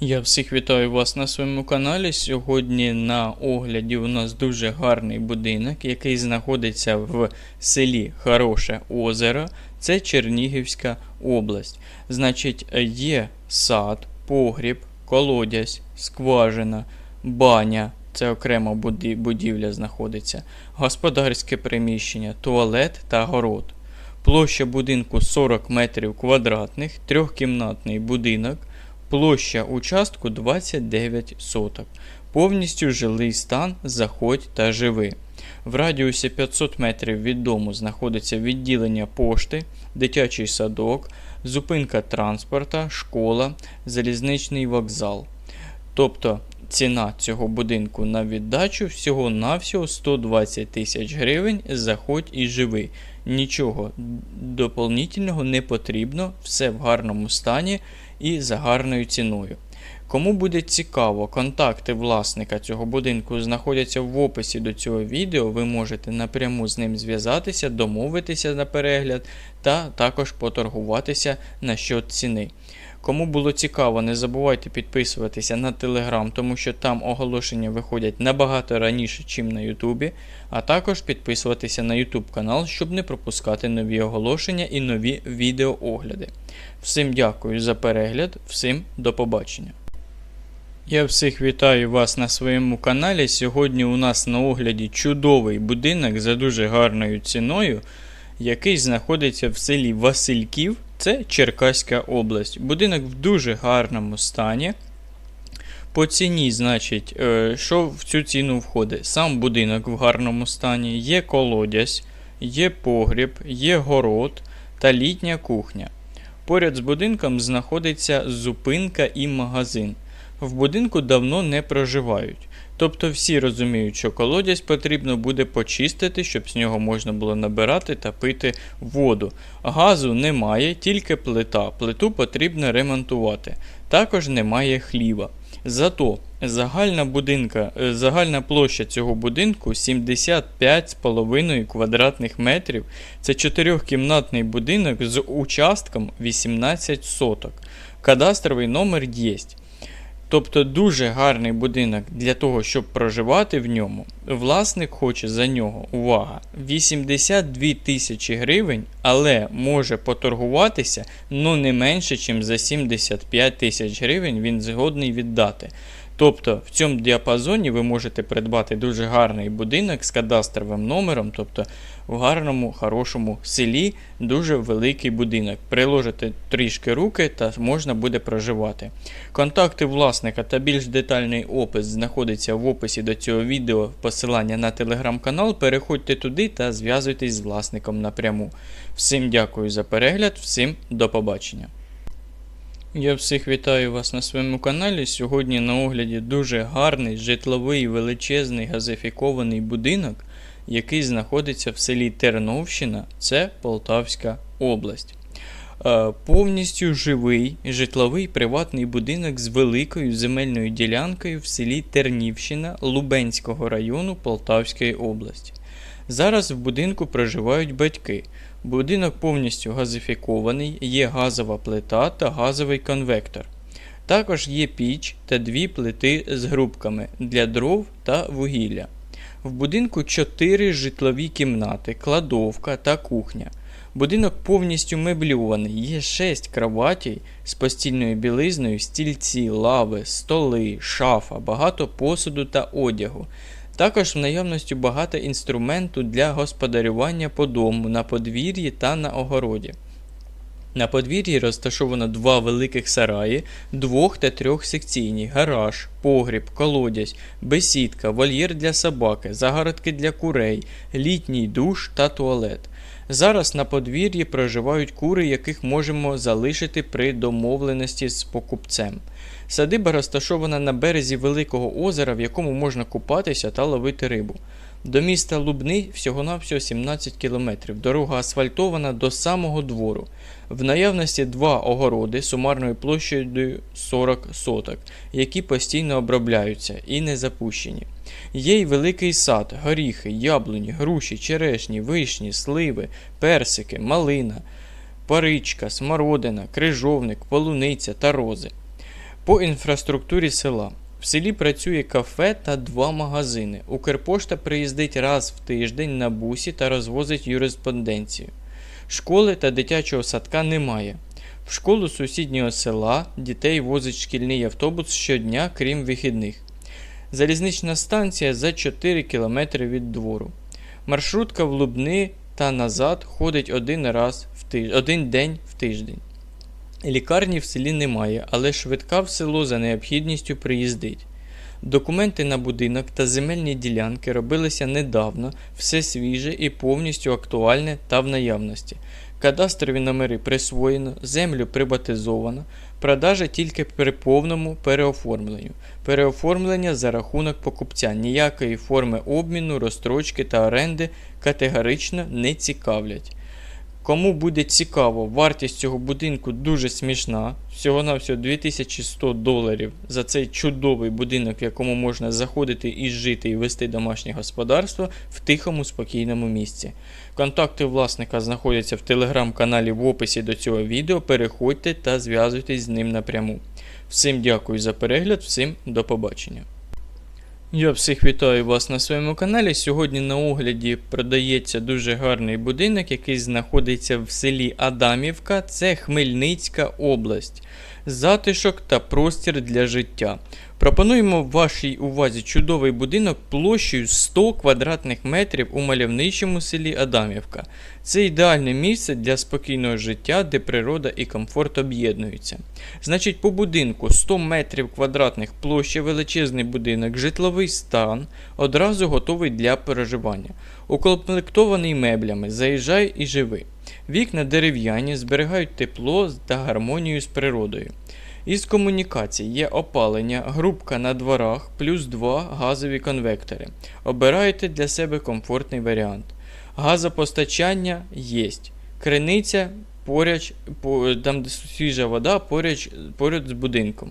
Я всіх вітаю вас на своєму каналі. Сьогодні на огляді у нас дуже гарний будинок, який знаходиться в селі Хороше Озеро. Це Чернігівська область. Значить, є сад, погріб, колодязь, скважина, баня. Це окрема будівля знаходиться, господарське приміщення, туалет та город. Площа будинку 40 метрів квадратних, трьохкімнатний будинок. Площа участку 29 соток. Повністю жилий стан, заходь та живи. В радіусі 500 метрів від дому знаходиться відділення пошти, дитячий садок, зупинка транспорта, школа, залізничний вокзал. Тобто ціна цього будинку на віддачу всього-навсього 120 тисяч гривень. Заходь і живи. Нічого доповнительного не потрібно, все в гарному стані і за гарною ціною. Кому буде цікаво, контакти власника цього будинку знаходяться в описі до цього відео. Ви можете напряму з ним зв'язатися, домовитися на перегляд та також поторгуватися на счет ціни. Кому було цікаво, не забувайте підписуватися на Telegram, тому що там оголошення виходять набагато раніше, ніж на Ютубі, а також підписуватися на YouTube канал, щоб не пропускати нові оголошення і нові відеоогляди. Всім дякую за перегляд, всім до побачення. Я всіх вітаю вас на своєму каналі. Сьогодні у нас на огляді чудовий будинок за дуже гарною ціною, який знаходиться в селі Васильків, це Черкаська область. Будинок в дуже гарному стані. По ціні, значить, е, що в цю ціну входить? Сам будинок в гарному стані, є колодязь, є погріб, є город та літня кухня. Поряд з будинком знаходиться зупинка і магазин. В будинку давно не проживають. Тобто всі розуміють, що колодязь потрібно буде почистити, щоб з нього можна було набирати та пити воду. Газу немає, тільки плита. Плиту потрібно ремонтувати. Також немає хліба. Зато загальна будинка, е, загальна площа цього будинку 75,5 квадратних метрів. Це чотирьохкімнатний будинок з участком 18 соток. Кадастровий номер є. Тобто дуже гарний будинок для того, щоб проживати в ньому. Власник хоче за нього, увага, 82 тисячі гривень, але може поторгуватися ну не менше, ніж за 75 тисяч гривень він згодний віддати. Тобто в цьому діапазоні ви можете придбати дуже гарний будинок з кадастровим номером, тобто в гарному, хорошому селі дуже великий будинок. Приложите трішки руки та можна буде проживати. Контакти власника та більш детальний опис знаходиться в описі до цього відео посилання на телеграм-канал. Переходьте туди та зв'язуйтесь з власником напряму. Всім дякую за перегляд, всім до побачення. Я всіх вітаю вас на своєму каналі. Сьогодні на огляді дуже гарний житловий величезний газифікований будинок, який знаходиться в селі Терновщина, це Полтавська область. Е, Повністю живий житловий приватний будинок з великою земельною ділянкою в селі Тернівщина Лубенського району Полтавської області. Зараз в будинку проживають батьки. Будинок повністю газифікований, є газова плита та газовий конвектор. Також є піч та дві плити з грубками для дров та вугілля. В будинку 4 житлові кімнати, кладовка та кухня. Будинок повністю мебльований, є 6 кроватей з постільною білизною, стільці, лави, столи, шафа, багато посуду та одягу. Також в наявності багато інструменту для господарювання по дому на подвір'ї та на огороді. На подвір'ї розташовано два великих сараї, двох та трьохсекційні, гараж, погріб, колодязь, бесідка, вольєр для собаки, загородки для курей, літній душ та туалет. Зараз на подвір'ї проживають кури, яких можемо залишити при домовленості з покупцем. Садиба розташована на березі Великого озера, в якому можна купатися та ловити рибу. До міста Лубни всього-навсього 17 кілометрів. Дорога асфальтована до самого двору. В наявності два огороди сумарною площею 40 соток, які постійно обробляються і не запущені. Є й великий сад, горіхи, яблуні, груші, черешні, вишні, сливи, персики, малина, паричка, смородина, крижовник, полуниця та рози. По інфраструктурі села. В селі працює кафе та два магазини. Укрпошта приїздить раз в тиждень на бусі та розвозить юриспонденцію. Школи та дитячого садка немає. В школу сусіднього села дітей возить шкільний автобус щодня, крім вихідних. Залізнична станція за 4 км від двору. Маршрутка в Лубни та назад ходить один раз в тиж... один день в тиждень. Лікарні в селі немає, але швидка в село за необхідністю приїздить. Документи на будинок та земельні ділянки робилися недавно, все свіже і повністю актуальне та в наявності. Кадастрові номери присвоєно, землю приватизовано, продажа тільки при повному переоформленню. Переоформлення за рахунок покупця, ніякої форми обміну, розстрочки та оренди категорично не цікавлять. Кому буде цікаво, вартість цього будинку дуже смішна. Всього-навсього 2100 доларів за цей чудовий будинок, в якому можна заходити і жити, і вести домашнє господарство в тихому, спокійному місці. Контакти власника знаходяться в телеграм-каналі в описі до цього відео. Переходьте та зв'язуйтесь з ним напряму. Всім дякую за перегляд, всім до побачення. Я всіх вітаю вас на своєму каналі. Сьогодні на огляді продається дуже гарний будинок, який знаходиться в селі Адамівка, це Хмельницька область. Затишок та простір для життя. Пропонуємо вашій увазі чудовий будинок площею 100 квадратних метрів у мальовничому селі Адамівка. Це ідеальне місце для спокійного життя, де природа і комфорт об'єднуються. Значить, по будинку 100 метрів квадратних площа, величезний будинок, житловий стан, одразу готовий для проживання. Укомплектований меблями, заїжджай і живи. Вікна дерев'яні, зберігають тепло та гармонію з природою. Із комунікацій є опалення, грубка на дворах, плюс 2 газові конвектори. Обирайте для себе комфортний варіант. Газопостачання є. Криниця поряд, там де свіжа вода поряд, поряд з будинком.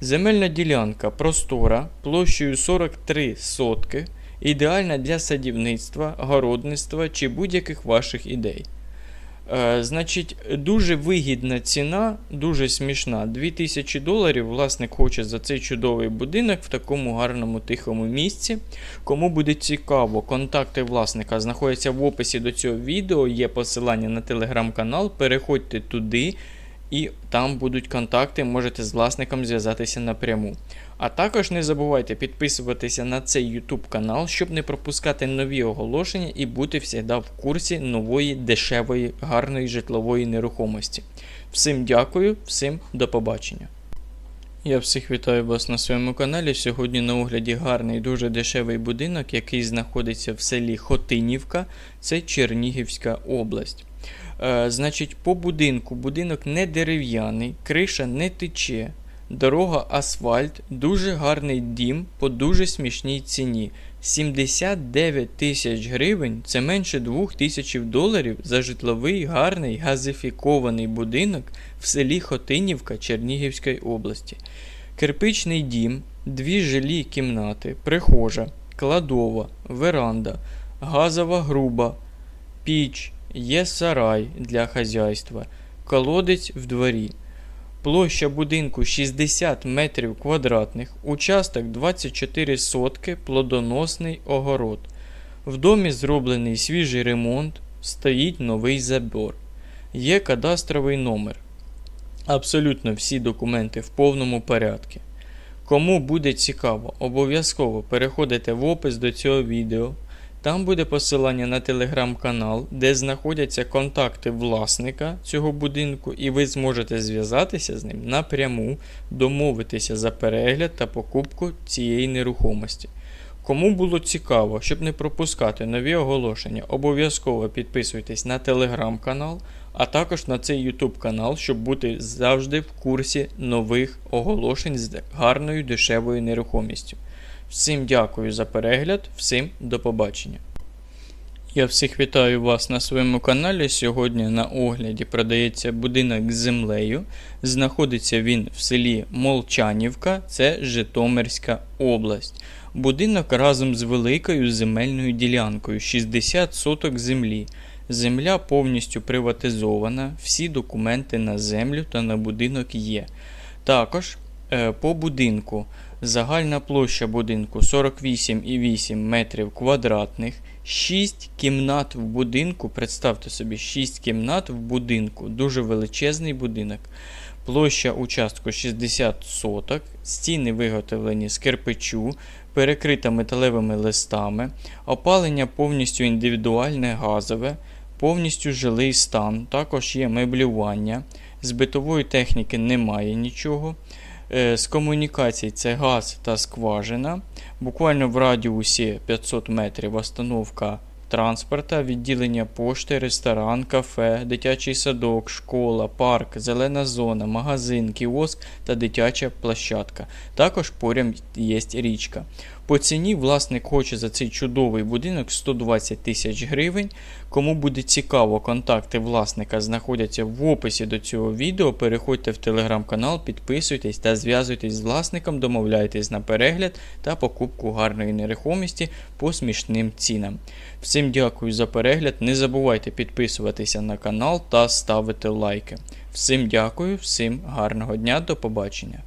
Земельна ділянка простора площею 43 сотки, ідеальна для садівництва, городництва чи будь-яких ваших ідей. Е, значить, дуже вигідна ціна, дуже смішна. 2000 доларів власник хоче за цей чудовий будинок в такому гарному тихому місці. Кому буде цікаво, контакти власника знаходяться в описі до цього відео. Є посилання на телеграм-канал. Переходьте туди. І там будуть контакти, можете з власником зв'язатися напряму. А також не забувайте підписуватися на цей YouTube канал, щоб не пропускати нові оголошення і бути завжди в курсі нової дешевої, гарної житлової нерухомості. Всім дякую, всім до побачення. Я всіх вітаю вас на своєму каналі. Сьогодні на огляді гарний дуже дешевий будинок, який знаходиться в селі Хотинівка, це Чернігівська область. Е, значить, по будинку будинок не дерев'яний, криша не тече, дорога асфальт, дуже гарний дім по дуже смішній ціні. 79 тисяч гривень це менше 2 тисяч доларів за житловий гарний газифікований будинок в селі Хотинівка Чернігівської області. Кирпичний дім, дві жилі кімнати, прихожа, кладова, веранда, газова груба, піч. Є сарай для хазяйства, колодець в дворі. Площа будинку 60 метрів квадратних, участок 24 сотки, плодоносний огород. В домі зроблений свіжий ремонт, стоїть новий забор. Є кадастровий номер. Абсолютно всі документи в повному порядку. Кому буде цікаво, обов'язково переходите в опис до цього відео. Там буде посилання на телеграм-канал, де знаходяться контакти власника цього будинку, і ви зможете зв'язатися з ним напряму, домовитися за перегляд та покупку цієї нерухомості. Кому було цікаво, щоб не пропускати нові оголошення, обов'язково підписуйтесь на телеграм-канал, а також на цей YouTube канал, щоб бути завжди в курсі нових оголошень з гарною дешевою нерухомістю. Всім дякую за перегляд, всім до побачення. Я всіх вітаю вас на своєму каналі. Сьогодні на огляді продається будинок з землею. Знаходиться він в селі Молчанівка, це Житомирська область. Будинок разом з великою земельною ділянкою 60 соток землі. Земля повністю приватизована, всі документи на землю та на будинок є. Також Е, По будинку загальна площа будинку 48,8 метрів квадратних. 6 кімнат в будинку. Представте собі, 6 кімнат в будинку. Дуже величезний будинок. Площа участку 60 соток, стіни виготовлені з кирпичу, перекрита металевими листами, опалення повністю індивідуальне газове, повністю жилий стан, також є меблювання. З битової техніки немає нічого. Е, З комунікацій це газ та скважина. Буквально в радіусі 500 метрів остановка транспорта, відділення пошти, ресторан, кафе, дитячий садок, школа, парк, зелена зона, магазин, кіоск та дитяча площадка. Також поряд є річка. По ціні власник хоче за цей чудовий будинок 120 тисяч гривень. Кому буде цікаво, контакти власника знаходяться в описі до цього відео. Переходьте в телеграм-канал, підписуйтесь та зв'язуйтесь з власником, домовляйтесь на перегляд та покупку гарної нерухомості по смішним цінам. Всім дякую за перегляд. Не забувайте підписуватися на канал та ставити лайки. Всім дякую, всім гарного дня, до побачення.